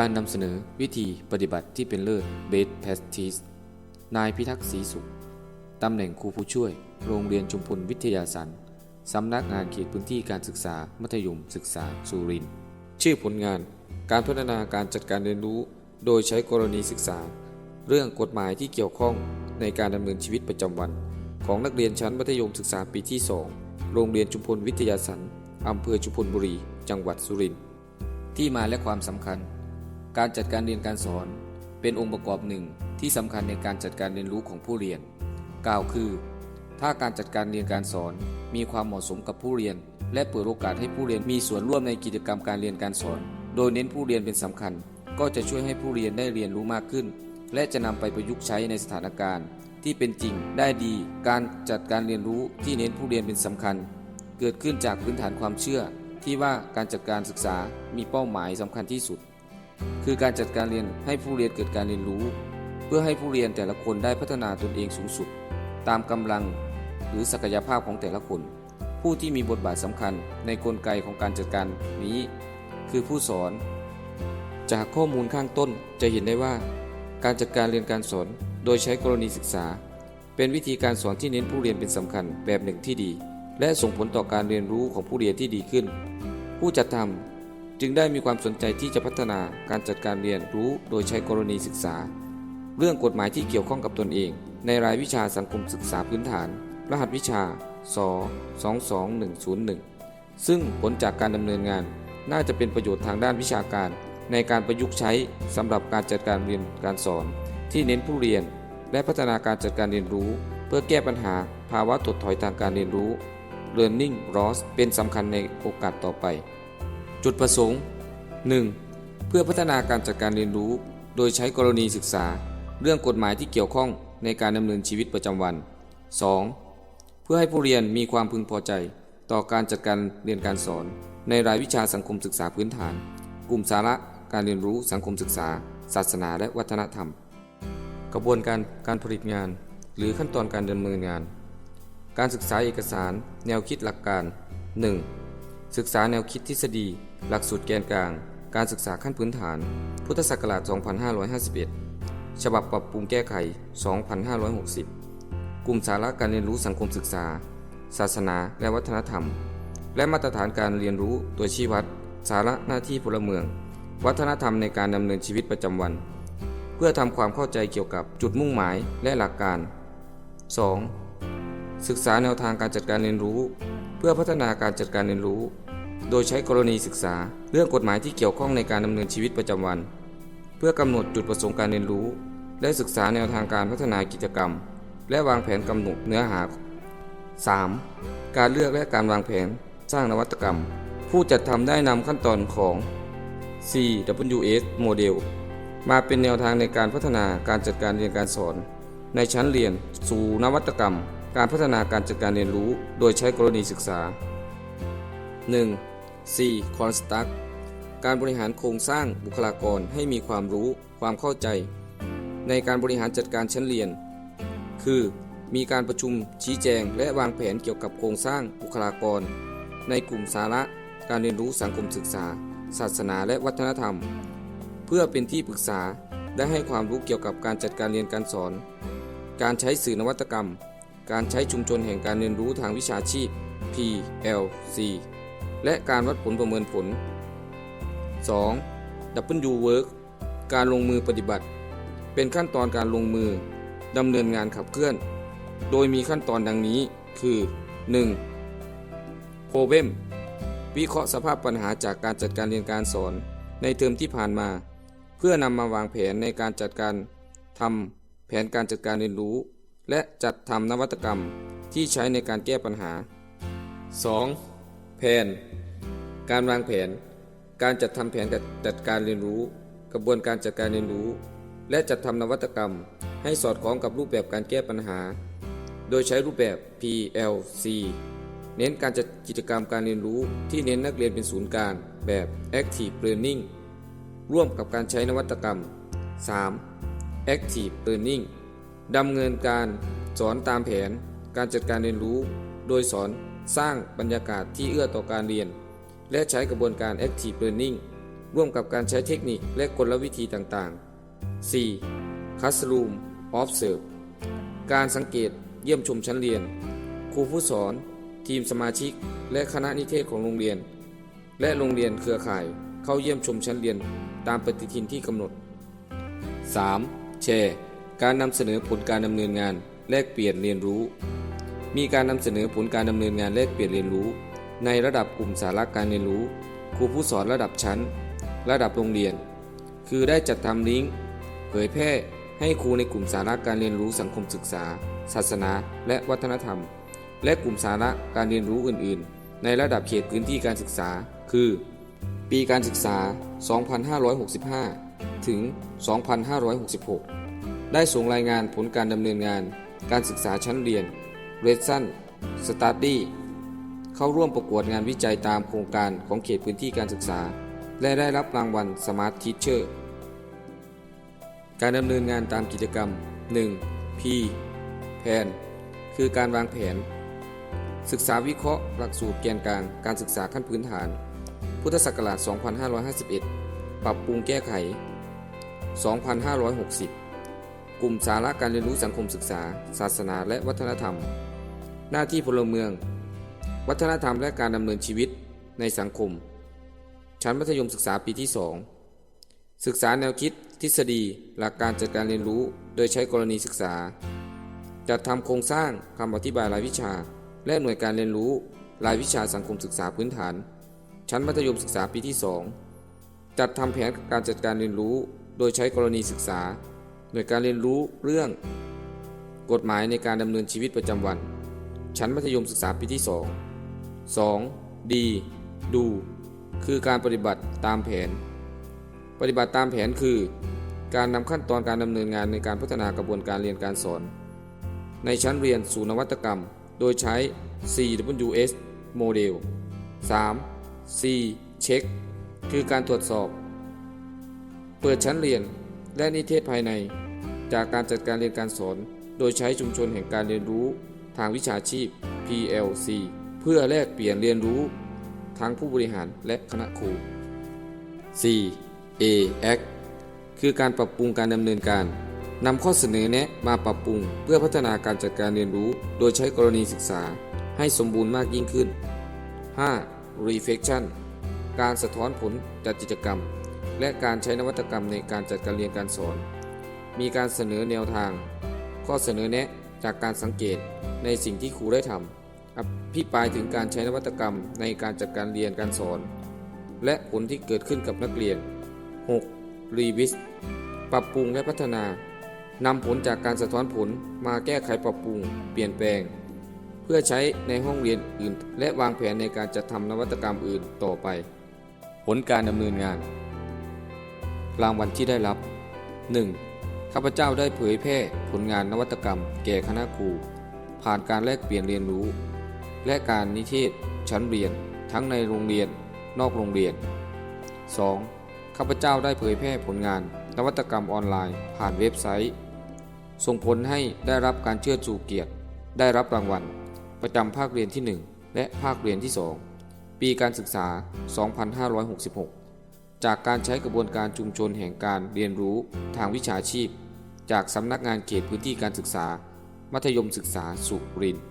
การนำเสนอวิธีปฏิบัติที่เป็นเลิศ Best p r a c t i c นายพิทักษ์ศรีสุข ตำแหน่งครูผู้ช่วย โรงเรียนชุมพลวิทยาสันสำนักงานเขตพื้นที่การศึกษา มัธยมศึกษาสุรินทร์ชื่อผลงาน การพัฒนาการจัดการเรียนรู้ โดยใช้กรณีศึกษา เรื่องกฎหมายที่เกี่ยวข้องในการดำเนินชีวิตประจำวัน ของนักเรียนชั้นมัธยมศึกษาปีที่ 2 โรงเรียนชุมพลวิทยาสันอำเภอชุมพลบุรี จังหวัดสุรินทร์ที่มาและความสำคัญ การจัดการเรียนการสอน เป็นองค์ประกอบหนึ่งที่สำคัญในการจัดการเรียนรู้ของผู้เรียน กล่าวคือ ถ้าการจัดการเรียนการสอนมีความเหมาะสมกับผู้เรียน และเปิดโอกาสให้ผู้เรียนมีส่วนร่วมในกิจกรรมการเรียนการสอน โดยเน้นผู้เรียนเป็นสำคัญ ก็จะช่วยให้ผู้เรียนได้เรียนรู้มากขึ้น และจะนำไปประยุกต์ใช้ในสถานการณ์ ที่เป็นจริงได้ดี การจัดการเรียนรู้ที่เน้นผู้เรียนเป็นสำคัญ เกิดขึ้นจากพื้นฐานความเชื่อที่ว่าการจัดการศึกษามีเป้าหมายสำคัญที่สุด คือการจัดการเรียนให้ผู้เรียนเกิดการเรียนรู้ เพื่อให้ผู้เรียนแต่ละคนได้พัฒนาตนเองสูงสุด ตามกำลังหรือศักยภาพของแต่ละคน ผู้ที่มีบทบาทสำคัญในกลไกของการจัดการนี้ คือผู้สอน จากข้อมูลข้างต้นจะเห็นได้ว่า การจัดการเรียนการสอนโดยใช้กรณีศึกษา เป็นวิธีการสอนที่เน้นผู้เรียนเป็นสำคัญแบบหนึ่งที่ดี และส่งผลต่อการเรียนรู้ของผู้เรียนที่ดีขึ้น ผู้จัดทำ จึงได้มีความสนใจที่จะพัฒนาการจัดการเรียนรู้โดยใช้กรณีศึกษา เรื่องกฎหมายที่เกี่ยวข้องกับตนเอง ในรายวิชาสังคมศึกษาพื้นฐาน รหัสวิชาส22101 ซึ่งผลจากการดำเนินงาน น่าจะเป็นประโยชน์ทางด้านวิชาการ ในการประยุกต์ใช้สำหรับการจัดการเรียนการสอน ที่เน้นผู้เรียน และพัฒนาการจัดการเรียนรู้ เพื่อแก้ปัญหาภาวะถดถอยทางการเรียนรู้ learning loss เป็นสำคัญในโอกาสต่อไป จุดประสงค์ 1. เพื่อพัฒนาการจัดการเรียนรู้ โดยใช้กรณีศึกษา เรื่องกฎหมายที่เกี่ยวข้องในการดำเนินชีวิตประจำวัน 2. เพื่อให้ผู้เรียนมีความพึงพอใจ ต่อการจัดการเรียนการสอน ในรายวิชาสังคมศึกษาพื้นฐาน กลุ่มสาระการเรียนรู้สังคมศึกษา ศาสนาและวัฒนธรรม กระบวนการการผลิตงาน หรือขั้นตอนการดำเนินงาน การศึกษาเอกสาร แนวคิดหลักการ 1. ศึกษาแนวคิดทฤษฎี หลักสูตรแกนกลาง การศึกษาขั้นพื้นฐาน พุทธศักราช 2551 ฉบับปรับปรุงแก้ไข 2560 กลุ่มสาระการเรียนรู้สังคมศึกษา ศาสนาและวัฒนธรรม และมาตรฐานการเรียนรู้ตัวชี้วัด สาระหน้าที่พลเมือง วัฒนธรรมในการดำเนินชีวิตประจำวัน เพื่อทำความเข้าใจเกี่ยวกับจุดมุ่งหมายและหลักการ 2. ศึกษาแนวทางการจัดการเรียนรู้ เพื่อพัฒนาการจัดการเรียนรู้ โดยใช้กรณีศึกษา เรื่องกฎหมายที่เกี่ยวข้องในการดำเนินชีวิตประจำวัน เพื่อกำหนดจุดประสงค์การเรียนรู้ และศึกษาแนวทางการพัฒนากิจกรรม และวางแผนกำหนดเนื้อหา 3. การเลือกและการวางแผนสร้างนวัตกรรม ผู้จัดทำได้นำขั้นตอนของ CWS โมเดลมาเป็นแนวทางในการพัฒนาการจัดการเรียนการสอน ในชั้นเรียน สู่นวัตกรรม การพัฒนาการจัดการเรียนรู้ โดยใช้กรณีศึกษา 1. C Construct การบริหารโครงสร้างบุคลากรให้มีความรู้ ความเข้าใจ ในการบริหารจัดการชั้นเรียน คือ มีการประชุมชี้แจง และวางแผนเกี่ยวกับโครงสร้างบุคลากร ในกลุ่มสาระ การเรียนรู้สังคมศึกษา ศาสนาและวัฒนธรรม เพื่อเป็นที่ปรึกษาและให้ความรู้เกี่ยวกับการจัดการเรียนการสอน การใช้สื่อนวัตกรรม การใช้ชุมชนแห่งการเรียนรู้ทางวิชาชีพ PLC และการวัดผลประเมินผล 2. W Work การลงมือปฏิบัติ เป็นขั้นตอนการลงมือดำเนินงานขับเคลื่อน โดยมีขั้นตอนดังนี้คือ 1. Problem วิเคราะห์สภาพปัญหาจากการจัดการเรียนการสอนในเทอมที่ผ่านมา เพื่อนำมาวางแผนในการจัดการทำแผนการจัดการเรียนรู้ และจัดทำนวัตกรรมที่ใช้ในการแก้ปัญหา 2. แผน การวางแผน การจัดทำแผนจัดการเรียนรู้ กระบวนการจัดการเรียนรู้ และจัดทำนวัตกรรม ให้สอดคล้องกับรูปแบบการแก้ปัญหา โดยใช้รูปแบบ PLC เน้นการจัดกิจกรรมการเรียนรู้ที่เน้นนักเรียนเป็นศูนย์กลางแบบ Active Learning ร่วมกับการใช้นวัตกรรม 3. Active Learning ดำเนินการสอนตามแผน การจัดการเรียนรู้ โดยสอนสร้างบรรยากาศที่เอื้อต่อการเรียน และใช้กระบวนการ Active Learning ร่วมกับการใช้เทคนิคและกลวิธีต่างๆ 4. Classroom Observe การสังเกตเยี่ยมชมชั้นเรียน ครูผู้สอน ทีมสมาชิก และคณะนิเทศของโรงเรียน และโรงเรียนเครือข่ายเข้าเยี่ยมชมชั้นเรียนตามปฏิทินที่กำหนด 3. แชร์ การนำเสนอผลการดำเนินงานแลกเปลี่ยนเรียนรู้ มีการนำเสนอผลการดำเนินงานแลกเปลี่ยนเรียนรู้ ในระดับกลุ่มสาระการเรียนรู้ ครูผู้สอนระดับชั้น ระดับโรงเรียน คือได้จัดทำลิงก์เผยแพร่ให้ครูในกลุ่มสาระการเรียนรู้สังคมศึกษา ศาสนา และวัฒนธรรม และกลุ่มสาระการเรียนรู้อื่น ๆ ในระดับเขตพื้นที่การศึกษา คือ ปีการศึกษา 2565 ถึง 2566 ได้ส่งรายงานผลการดำเนินงาน การศึกษาชั้นเรียน r e s o n Study เข้าร่วมประกวดงานวิจัยตามโครงการของเขตพื้นที่การศึกษา และได้รับรางวัล Smart Teacher การดำเนินงานตามกิจกรรม 1. P แผน คือการวางแผน ศึกษาวิเคราะห์ หลักสูตรแกนกลางการศึกษาขั้นพื้นฐาน พุทธศักราช 2551 ปรับปรุงแก้ไข 2560 กลุ่มสาระการเรียนรู้สังคมศึกษา ศาสนาและวัฒนธรรม หน้าที่พลเมือง วัฒนธรรมและการดำเนินชีวิตในสังคม ชั้นมัธยมศึกษาปีที่ 2 ศึกษาแนวคิด ทฤษฎี หลักการจัดการเรียนรู้ โดยใช้กรณีศึกษา จัดทำโครงสร้างคำอธิบายรายวิชา และหน่วยการเรียนรู้ รายวิชาสังคมศึกษาพื้นฐาน ชั้นมัธยมศึกษาปีที่ 2 จัดทำแผนการจัดการเรียนรู้ โดยใช้กรณีศึกษา หน่วยการเรียนรู้เรื่อง กฎหมายในการดำเนินชีวิตประจำวัน ชั้นมัธยมศึกษาปีที่ 2 2. ดี ดู คือการปฏิบัติตามแผน ปฏิบัติตามแผนคือ การนำขั้นตอนการดำเนินงานในการพัฒนากระบวนการเรียนการสอน ในชั้นเรียนสู่นวัตกรรม โดยใช้ CWS โมเดล 3. C Check คือการตรวจสอบ เปิดชั้นเรียนและนิเทศภายใน จากการจัดการเรียนการสอน โดยใช้ชุมชนแห่งการเรียนรู้ทางวิชาชีพ PLC เพื่อแลกเปลี่ยนเรียนรู้ทั้งผู้บริหารและคณะครู 4. A Act คือการปรับปรุงการดำเนินการนำข้อเสนอแนะมาปรับปรุง เพื่อพัฒนาการจัดการเรียนรู้ โดยใช้กรณีศึกษาให้สมบูรณ์มากยิ่งขึ้น 5. Reflection การสะท้อนผลจากกิจกรรม และการใช้นวัตกรรมในการจัดการเรียนการสอน มีการเสนอแนวทาง ข้อเสนอแนะจากการสังเกตในสิ่งที่ครูได้ทำ อภิปรายถึงการใช้นวัตกรรมในการจัดการเรียนการสอน และผลที่เกิดขึ้นกับนักเรียน 6. รีวิสปรับปรุงและพัฒนานำผลจากการสะท้อนผลมาแก้ไขปรับปรุง เปลี่ยนแปลง เพื่อใช้ในห้องเรียนอื่น และวางแผนในการจัดทำนวัตกรรมอื่นต่อไป ผลการดำเนินงาน รางวัลที่ได้รับ 1. ข้าพเจ้าได้เผยแพร่ผลงานนวัตกรรม แก่คณะครู ผ่านการแลกเปลี่ยนเรียนรู้ และการนิเทศชั้นเรียนทั้งในโรงเรียนนอกโรงเรียน 2. ข้าพเจ้าได้เผยแพร่ผลงาน นวัตกรรมออนไลน์ผ่านเว็บไซต์ ส่งผลให้ได้รับการเชื่อชูเกียรติ ได้รับรางวัล ประจำภาคเรียนที่ 1 และภาคเรียนที่ 2 ปีการศึกษา 2566 จากการใช้กระบวนการชุมชนแห่งการเรียนรู้ทางวิชาชีพ จากสำนักงานเขตพื้นที่การศึกษา มัธยมศึกษาสุรินทร์